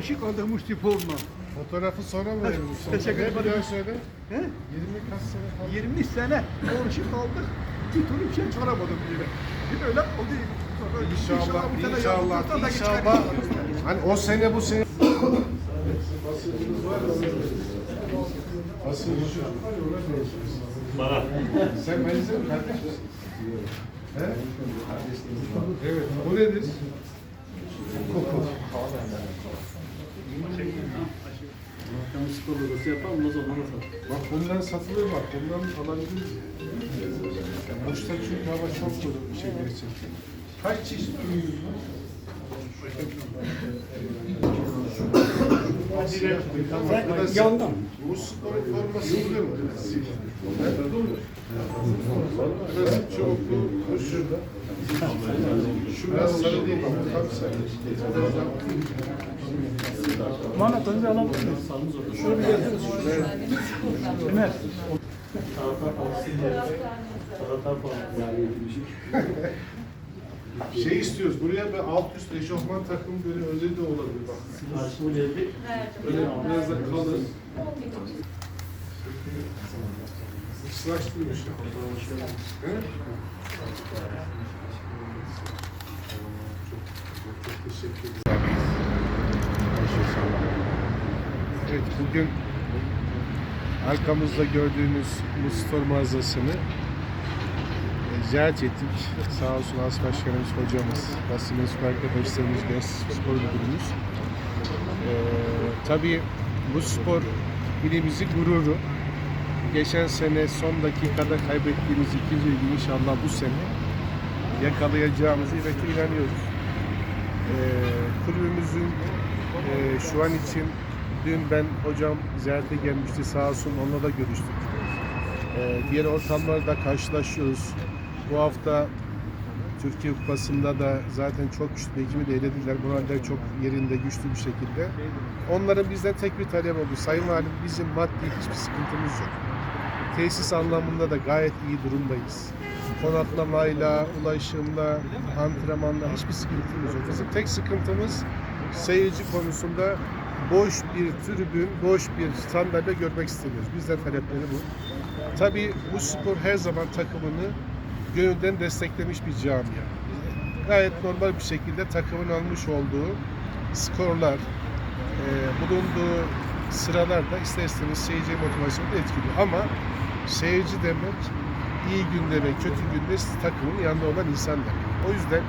barışık aldığımız sporla. Fotoğrafı sonra mı verelim? Teşekkür ne ederim. Bir daha söyle. He? 20 kaç sene falan. 20 sene barışık aldık. Bir türlü bir şey çıkaramadım yine. Bir öyle o değil. Sonra İnşallah, bu sene inşallah, yaptıktan da inşallah. çıkaramadım. Hani o sene bu sene. Basıncınız var mı? Basıncı şu. Bana. Sen benzer mi kardeş misin? He? Evet. Bu nedir? Tam spor logosu yapar sonra ondan sonra. Bak bundan satılır bak. Bundan alabiliriz. Boşta çünkü hava çok dolu bir şey gerçekten. Kaç çeşit ürünümüz var? Yandan. Bu sporun forması buluyor mu? Çubuklu, bu şurada. Şu biraz sarı değil ama tam sarı. Muhammed önce alalım. Şöyle bir gelseniz. Ömer. Taraftar falan. Taraftar falan. Yani Şey istiyoruz, buraya bir alt üst eşofman takım böyle özel de olabilir bak. Böyle biraz da kalın. Islaştırmış. He? Çok, çok teşekkür ederim. Evet, bugün arkamızda gördüğünüz bu store mağazasını ziyaret ettik. Sağ olsun As Başkanımız, hocamız, basın mensubu arkadaşlarımız, genç spor müdürümüz. Ee, tabii bu spor ilimizin gururu. Geçen sene son dakikada kaybettiğimiz ikinci ligi inşallah bu sene yakalayacağımızı ve inanıyoruz. Ee, kulübümüzün e, şu an için dün ben hocam ziyarete gelmişti sağ olsun onunla da görüştük. Ee, diğer ortamlarda karşılaşıyoruz. Bu hafta Türkiye Kupası'nda da zaten çok güçlü ekibi de elediler. Moraller çok yerinde güçlü bir şekilde. Onların bizden tek bir talep oldu. Sayın Valim bizim maddi hiçbir sıkıntımız yok. Tesis anlamında da gayet iyi durumdayız. Konaklamayla, ulaşımla, antrenmanla hiçbir sıkıntımız yok. Bizim tek sıkıntımız seyirci konusunda boş bir tribün, boş bir sandalye görmek istemiyoruz. Bizden talepleri bu. Tabii bu spor her zaman takımını gönülden desteklemiş bir camia. Gayet normal bir şekilde takımın almış olduğu skorlar, e, bulunduğu sıralarda ister istemez seyirci motivasyonu etkiliyor. Ama seyirci demek iyi günde ve kötü günde takımın yanında olan insan demek. O yüzden